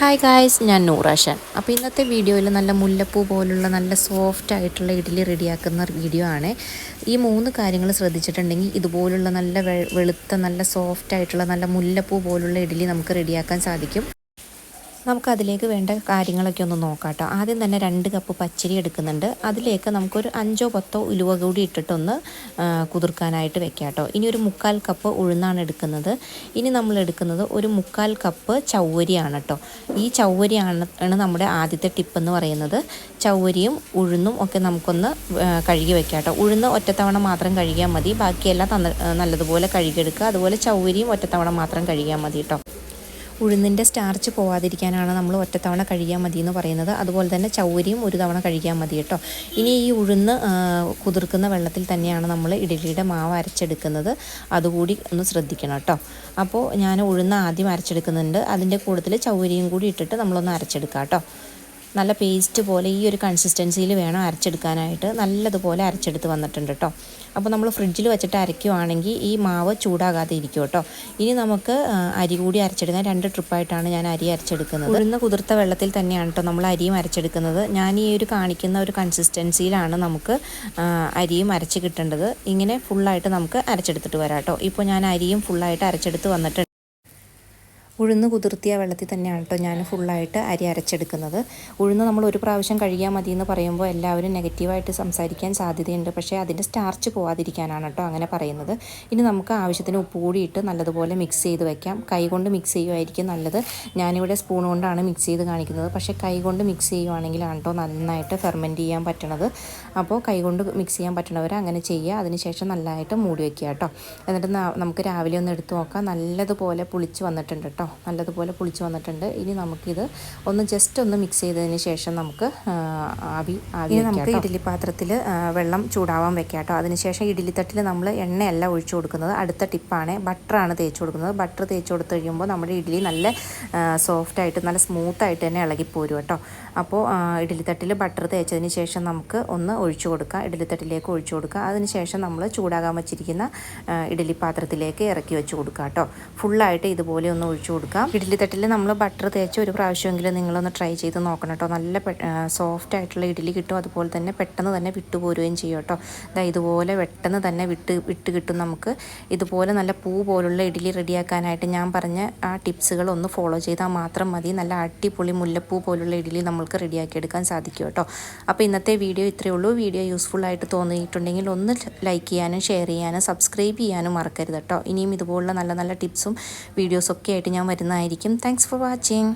Hi guys ഞാൻ നൂറാഷൻ അപ്പോൾ ഇന്നത്തെ വീഡിയോയിൽ നല്ല മുല്ലപ്പൂ പോലുള്ള നല്ല സോഫ്റ്റ് ആയിട്ടുള്ള ഇഡ്ഡലി റെഡിയാക്കുന്ന വീഡിയോ ആണ്. ഈ മൂന്ന് കാര്യങ്ങൾ ശ്രദ്ധിച്ചിട്ടുണ്ടെങ്കിൽ ഇതുപോലുള്ള നല്ല വെളുത്ത നല്ല സോഫ്റ്റ് ആയിട്ടുള്ള നല്ല മുല്ലപ്പൂ പോലുള്ള ഇഡ്ഡലി നമുക്ക് റെഡിയാക്കാൻ സാധിക്കും. നമുക്കതിലേക്ക് വേണ്ട കാര്യങ്ങളൊക്കെ ഒന്ന് നോക്കാം കേട്ടോ ആദ്യം തന്നെ രണ്ട് കപ്പ് പച്ചരി എടുക്കുന്നുണ്ട്. അതിലേക്ക് നമുക്കൊരു അഞ്ചോ പത്തോ ഉലുവ കൂടി ഇട്ടിട്ടൊന്ന് കുതിർക്കാനായിട്ട് വെക്കാം കേട്ടോ ഇനി ഒരു മുക്കാൽ കപ്പ് ഉഴുന്നാണ് എടുക്കുന്നത്. ഇനി നമ്മൾ എടുക്കുന്നത് ഒരു മുക്കാൽ കപ്പ് ചൗവരിയാണ് കേട്ടോ ഈ ചൗവരിയാണ് നമ്മുടെ ആദ്യത്തെ ടിപ്പ് എന്ന് പറയുന്നത്. ചൗവരിയും ഉഴുന്നും ഒക്കെ നമുക്കൊന്ന് കഴുകി വെക്കാം കേട്ടോ ഉഴുന്ന് ഒറ്റത്തവണ മാത്രം കഴുകിയാൽ മതി. ബാക്കിയെല്ലാം നല്ലതുപോലെ കഴുകിയെടുക്കുക. അതുപോലെ ചൗവരിയും ഒറ്റത്തവണ മാത്രം കഴുകിയാൽ മതി കേട്ടോ ഉഴുന്നിന്റെ സ്റ്റാർച്ച് പോവാതിരിക്കാനാണ് നമ്മൾ ഒറ്റത്തവണ കഴിയാൻ മതി എന്ന് പറയുന്നത്. അതുപോലെ തന്നെ ചൗരിയും ഒരു തവണ കഴിക്കാൻ മതി കേട്ടോ. ഇനി ഈ ഉഴുന്ന് കുതിർക്കുന്ന വെള്ളത്തിൽ തന്നെയാണ് നമ്മൾ ഇഡലിയുടെ മാവ് അരച്ചെടുക്കുന്നത്. അതുകൂടി ഒന്ന് ശ്രദ്ധിക്കണം കേട്ടോ. അപ്പോൾ ഞാൻ ഉഴുന്ന് ആദ്യം അരച്ചെടുക്കുന്നുണ്ട്. അതിന്റെ കൂടുതൽ ചൗരിയും കൂടി ഇട്ടിട്ട് നമ്മളൊന്ന് അരച്ചെടുക്കാം കേട്ടോ. നല്ല പേസ്റ്റ് പോലെ ഈ ഒരു കൺസിസ്റ്റൻസിയിൽ വേണം അരച്ചെടുക്കാനായിട്ട്. നല്ലതുപോലെ അരച്ചെടുത്ത് വന്നിട്ടുണ്ട് കേട്ടോ അപ്പോൾ നമ്മൾ ഫ്രിഡ്ജിൽ വെച്ചിട്ട് അരയ്ക്കുവാണെങ്കിൽ ഈ മാവ് ചൂടാകാതെ ഇരിക്കും കേട്ടോ ഇനി നമുക്ക് അരി കൂടി അരച്ചെടുക്കാൻ രണ്ട് ട്രിപ്പായിട്ടാണ് ഞാൻ അരി അരച്ചെടുക്കുന്നത്. ഉഴുന്ന കുതിർത്ത വെള്ളത്തിൽ തന്നെയാണ് കേട്ടോ നമ്മൾ അരിയും അരച്ചെടുക്കുന്നത്. ഞാൻ ഈ ഒരു കാണിക്കുന്ന ഒരു കൺസിസ്റ്റൻസിയിലാണ് നമുക്ക് അരിയും അരച്ച് കിട്ടേണ്ടത്. ഇങ്ങനെ ഫുള്ളായിട്ട് നമുക്ക് അരച്ചെടുത്തിട്ട് വരാം കേട്ടോ ഇപ്പോൾ ഞാൻ അരിയും ഫുള്ളായിട്ട് അരച്ചെടുത്ത് വന്നിട്ടുണ്ട്. ഉഴുന്ന് കുതിർത്തിയ വെള്ളത്തിൽ തന്നെയാണ് കേട്ടോ ഞാൻ ഫുള്ളായിട്ട് അരി അരച്ചെടുക്കുന്നത്. ഉഴുന്ന് നമ്മൾ ഒരു പ്രാവശ്യം കഴുകിയാൽ മതി എന്ന് പറയുമ്പോൾ എല്ലാവരും നെഗറ്റീവായിട്ട് സംസാരിക്കാൻ സാധ്യതയുണ്ട്. പക്ഷേ അതിന്റെ സ്റ്റാർച്ച് പോവാതിരിക്കാനാണ് കേട്ടോ അങ്ങനെ പറയുന്നത്. ഇനി നമുക്ക് ആവശ്യത്തിന് ഉപ്പ് കൂടിയിട്ട് നല്ലതുപോലെ മിക്സ് ചെയ്ത് വെക്കാം. കൈ കൊണ്ട് മിക്സ് ചെയ്യുമായിരിക്കും നല്ലത്. ഞാനിവിടെ സ്പൂൺ കൊണ്ടാണ് മിക്സ് ചെയ്ത് കാണിക്കുന്നത്. പക്ഷേ കൈ കൊണ്ട് മിക്സ് ചെയ്യുവാണെങ്കിലാണ് കേട്ടോ നന്നായിട്ട് ഫെർമെന്റ് ചെയ്യാൻ പറ്റണത്. അപ്പോൾ കൈ കൊണ്ട് മിക്സ് ചെയ്യാൻ പറ്റണവർ അങ്ങനെ ചെയ്യുക. അതിനുശേഷം നല്ലതായിട്ട് മൂടി വയ്ക്കുക കേട്ടോ എന്നിട്ട് നമുക്ക് രാവിലെ ഒന്ന് എടുത്ത് നോക്കാം. നല്ലതുപോലെ പുളിച്ച് വന്നിട്ടുണ്ട് കേട്ടോ നല്ലതുപോലെ പുളിച്ച് വന്നിട്ടുണ്ട്. ഇനി നമുക്കിത് ഒന്ന് ജസ്റ്റ് ഒന്ന് മിക്സ് ചെയ്തതിന് ശേഷം നമുക്ക് ആവി ആവി നമുക്ക് ഇഡ്ഡലി പാത്രത്തിൽ വെള്ളം ചൂടാവാൻ വെക്കാം കേട്ടോ അതിനുശേഷം ഇഡ്ഡലി തട്ടിൽ നമ്മൾ എണ്ണയല്ല ഒഴിച്ചു കൊടുക്കുന്നത്. അടുത്ത ടിപ്പാണ് ബട്ടറാണ് തേച്ച് കൊടുക്കുന്നത്. ബട്ടർ തേച്ച് കൊടുത്ത് കഴിയുമ്പോൾ നമ്മുടെ ഇഡ്ഡലി നല്ല സോഫ്റ്റായിട്ട് നല്ല സ്മൂത്തായിട്ട് തന്നെ ഇളകിപ്പോരും കേട്ടോ അപ്പോൾ ഇഡ്ഡലി തട്ടിൽ ബട്ടർ തേച്ചതിന് ശേഷം നമുക്ക് ഒന്ന് ഒഴിച്ചു കൊടുക്കാം. ഇഡ്ഡലി തട്ടിലേക്ക് ഒഴിച്ചു കൊടുക്കുക അതിനുശേഷം നമ്മൾ ചൂടാകാൻ വെച്ചിരിക്കുന്ന ഇഡ്ഡലി പാത്രത്തിലേക്ക് ഇറക്കി വെച്ച് കൊടുക്കുക കേട്ടോ ഫുള്ളായിട്ട് ഇതുപോലെ ഒന്ന് ഒഴിച്ചു കൊടുക്കാം. ഇഡ്ഡലി തട്ടിൽ നമ്മൾ ബട്ടർ തേച്ച് ഒരു പ്രാവശ്യമെങ്കിലും നിങ്ങളൊന്ന് ട്രൈ ചെയ്ത് നോക്കണം കേട്ടോ നല്ല സോഫ്റ്റ് ആയിട്ടുള്ള ഇഡ്ഡലി കിട്ടും. അതുപോലെ തന്നെ പെട്ടെന്ന് തന്നെ വിട്ടുപോരുകയും ചെയ്യും കേട്ടോ ഇതാ ഇതുപോലെ പെട്ടെന്ന് തന്നെ വിട്ട് വിട്ട് കിട്ടും നമുക്ക്. ഇതുപോലെ നല്ല പൂ പോലുള്ള ഇഡ്ഡലി റെഡിയാക്കാനായിട്ട് ഞാൻ പറഞ്ഞ ആ ടിപ്സുകൾ ഒന്ന് ഫോളോ ചെയ്താൽ മാത്രം മതി. നല്ല അടിപൊളി മുല്ലപ്പൂ പോലുള്ള ഇഡ്ഡലി നമുക്ക് റെഡിയാക്കി എടുക്കാൻ സാധിക്കും കേട്ടോ അപ്പോൾ ഇന്നത്തെ വീഡിയോ ഇത്രയേ ഉള്ളൂ. വീഡിയോ യൂസ്ഫുൾ ആയിട്ട് തോന്നിയിട്ടുണ്ടെങ്കിൽ ഒന്ന് ലൈക്ക് ചെയ്യാനും ഷെയർ ചെയ്യാനും സബ്സ്ക്രൈബ് ചെയ്യാനും മറക്കരുത് കേട്ടോ ഇനിയും ഇതുപോലുള്ള നല്ല നല്ല ടിപ്സും വീഡിയോസൊക്കെ ആയിട്ട് ഞാൻ വരുന്നതായിരിക്കും. Thanks for watching